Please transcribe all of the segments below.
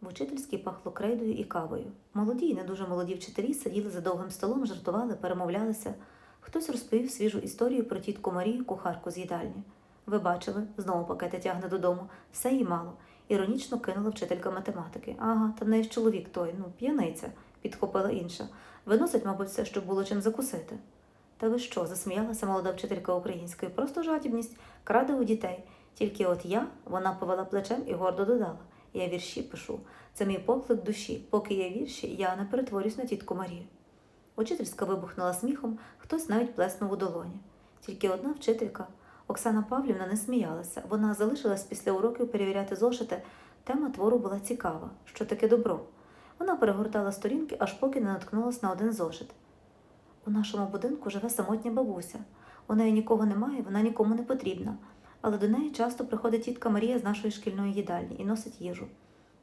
В учительській пахло крейдою і кавою. Молоді і не дуже молоді вчителі сиділи за довгим столом, жартували, перемовлялися. Хтось розповів свіжу історію про тітку Марію, кухарку з їдальні. Ви бачили, знову пакети тягне додому, все їй мало. Іронічно кинула вчителька математики. Ага, та в неї ж чоловік той, ну, п'яниця, підхопила інша. Виносить, мабуть, все, щоб було чим закусити. Та ви що, засміялася молода вчителька української, просто жадібність, краде у дітей. Тільки от я, вона повела плечем і гордо додала. Я вірші пишу. Це мій поклик душі. Поки є вірші, я не перетворюсь на тітку Марію. Учительська вибухнула сміхом, хтось навіть плеснув у долоні. Тільки одна вчителька, Оксана Павлівна, не сміялася. Вона залишилась після уроків перевіряти зошити. Тема твору була цікава, що таке добро. Вона перегортала сторінки, аж поки не наткнулась на один зошит. У нашому будинку живе самотня бабуся. У неї нікого немає, вона нікому не потрібна. Але до неї часто приходить тітка Марія з нашої шкільної їдальні і носить їжу.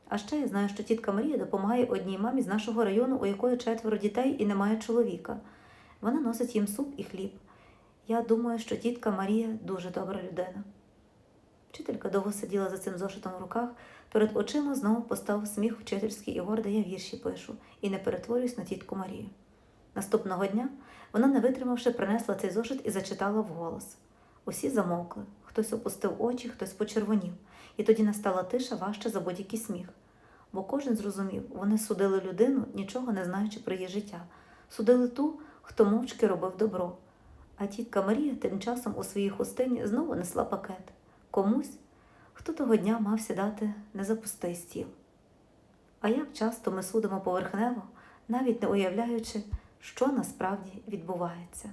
А ще я знаю, що тітка Марія допомагає одній мамі з нашого району, у якої четверо дітей і немає чоловіка. Вона носить їм суп і хліб. Я думаю, що тітка Марія дуже добра людина. Вчителька довго сиділа за цим зошитом в руках, перед очима знову постав сміх вчительський і гордо я вірші пишу і не перетворююсь на тітку Марію. Наступного дня вона, не витримавши, принесла цей зошит і зачитала вголос. Усі замовкли, хтось опустив очі, хтось почервонів, і тоді настала тиша важче за будь-який сміх. Бо кожен зрозумів, вони судили людину, нічого не знаючи про її життя, судили ту, хто мовчки робив добро. А тітка Марія тим часом у своїй хустині знову несла пакет комусь, хто того дня мав сідати не за пустий стіл. А як часто ми судимо поверхнево, навіть не уявляючи, що насправді відбувається.